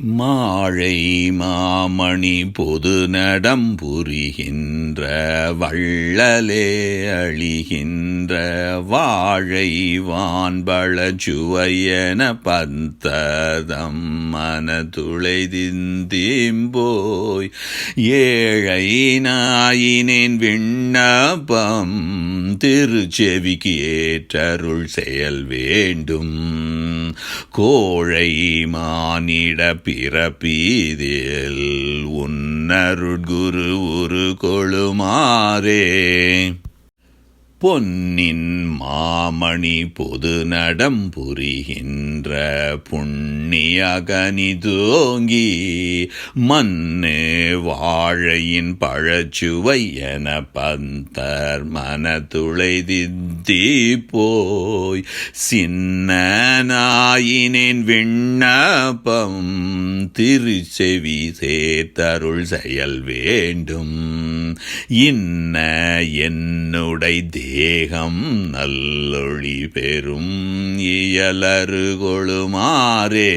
மாழை மாமணி பொது நடம் புரிகின்ற வள்ளலே அழிகின்ற வாழை வான்பள சுவையன பந்ததம் மனதுளைதிந்தீம்போய் ஏழை நாயினேன் விண்ணப்பம் திருச்செவிக்கு ஏற்றருள் செயல் வேண்டும். கோழை மானிட பிறப்பீதில் உன்னருட்குரு ஒரு கொழுமாறே பொன்னின் மாமணி பொது நடம் புரிகின்ற புண்ணியகனி தோங்கி மண்ணு வாழையின் பழச்சுவை என பந்தர் மனத்துளைதித்தி போய் சின்னனாயினேன் விண்ணப்பம் திருச்செவி சேத்தருள் செயல் வேண்டும். இன்ன என்ன என்னுடை தேகம் நல்லொழி பெறும் இயலறு கொழுமாறே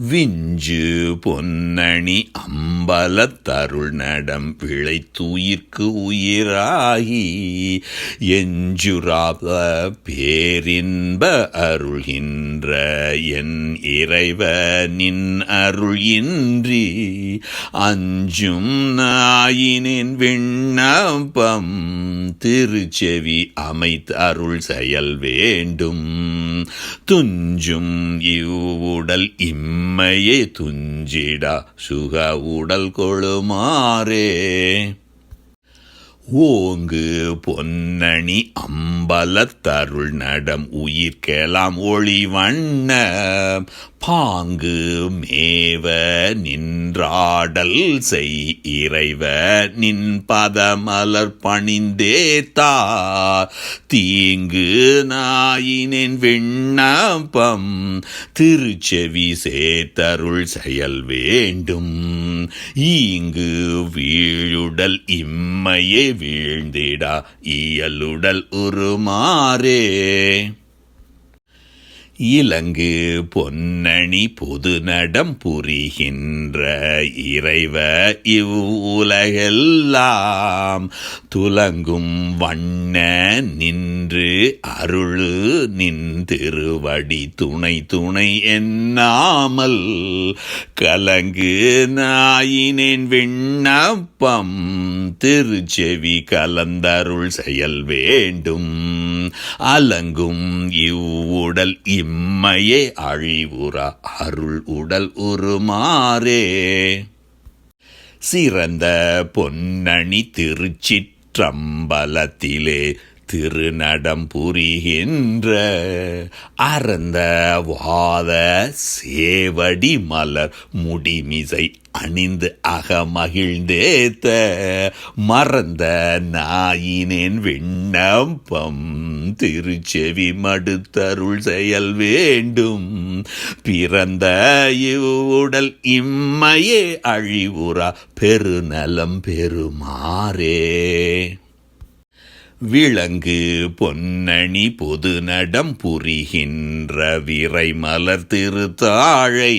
விஞ்சு பொன்னணி அம்பலத்தருள் நடம் பிழைத்துயிர்க்கு உயிராகி எஞ்சுராப பேரின்ப அருள்கின்ற என் இறைவ நின் அருள் இன்றி அஞ்சும் நாயினின் விண்ணப்பம் திருச்செவி அமைத்து அருள் செயல் வேண்டும். துஞ்சும் இவ்வுடல் இம்மையே துஞ்சிடா சுக உடல் கொழுமாறே. ஓங்கு பொன்னணி அம்பலத்தருள் நடம் உயிர்க்கெலாம் ஒளி வண்ண பாங்கு மேவ நின்றாடல் செய் இறைவ நின் பதமலர் பணிந்தேத்தா தீங்கு நாயினின் விண்ணப்பம் திருச்செவி சேத்தருள் செயல் வேண்டும். ஈங்கு வீழுடல் இம்மையே வீழ்ந்திடா இயலுடல் உருமாறே. இலங்கு பொன்னணி பொது நடம் புரிகின்ற இறைவ இவ்வுலகெல்லாம். துலங்கும் வண்ண நின்று அருள் நின் திருவடி துணை துணை எண்ணாமல். கலங்கு நாயினேன் விண்ணப்பம் திருச்செவி கலந்தருள் செயல் வேண்டும். அலங்கும் இவ்வுடல் இம்மையே அழிவுற அருள் உடல் உருமாறே. சிறந்த பொன்னணி திருச்சிற்றம்பலத்திலே திருநடம் புரிகின்ற அறந்த வாத சேவடி மலர் முடிமிசை அணிந்து அகமகிழ்ந்தேத்த மறந்த நாயினேன் விண்ணப்பம் திருச்செவி மடுத்தருள் செயல் வேண்டும். பிறந்த இவ்வுடல் இம்மையே அழிவுறா பெருநலம் பெருமாறே விளங்கு பொன்னணி பொது நடம் புரிகின்ற விரை மலர் திருத்தாழை.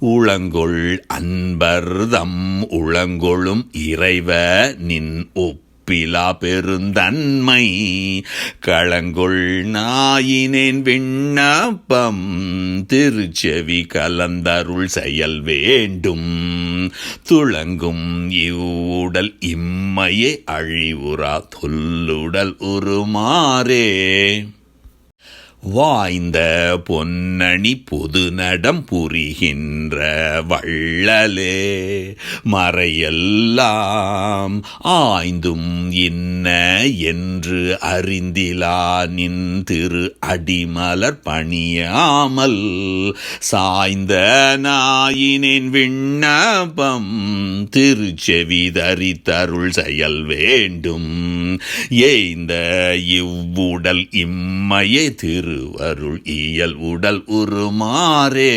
உளங்கொள் அன்பர்தம் உளங்கொளும் இறைவ நின் ஒப்பு ஒப்பிலா பெருந்தன்மை களங்கொள் நாயினேன் விண்ணப்பம் திருச்செவி கலந்தருள் செயல் வேண்டும். துளங்கும் இவ்வுடல் இம்மையே அழிவுறா தொல்லுடல் உருமாறே. வாய்ந்த பொன்னணி பொது நடம் புரிகின்ற வள்ளலே. மறையெல்லாம் ஆய்ந்தும் என்ன என்று அறிந்திலா நின் திரு அடிமலர் பணியாமல். சாய்ந்த நாயினின் விண்ணப்பம் திருச்செவி தரித்தருள் செயல் வேண்டும். ஏய்ந்த இவ்வுடல் திரு திருவருள் இயல் உடல் உருமாறே.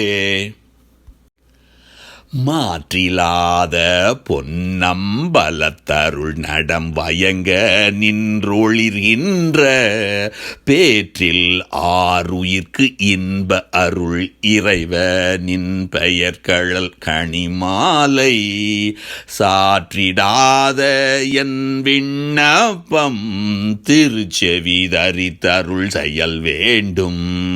மாற்றிலாத பொன்னம்பலத்தருள் நடம் வயங்க நின்றொளிர்கின்ற பேற்றில் ஆறுயிர்க்கு இன்ப அருள் இறைவ நின் பெயர்கழல் கனிமாலை சாற்றிடாத என் விண்ணப்பம் திருச்செவி தரித்தருள் செயல் வேண்டும்.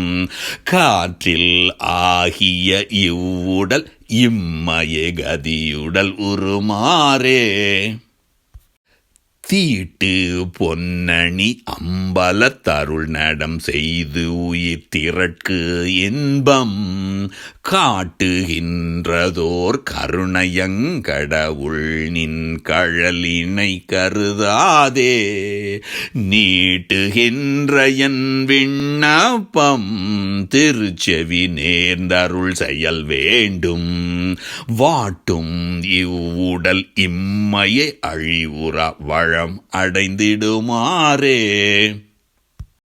காற்றில் ஆகிய இவ்வுடல் இம்மய கதியுடல் உருமாறே. தீட்டு பொன்னணி அம்பல தருள் நடம் செய்து உயிர் திரட்கு இன்பம் காட்டுகின்றதோர் கருணையங்கடவுள் நின் கழலினை கருதாதே. நீட்டுகின்ற என் விண்ணப்பம் திருச்செவி நேர்ந்தருள் செயல் வேண்டும். வாட்டும் இவ்வுடல் இம்மையை அழிவுற வளம் அடைந்திடுமாறே.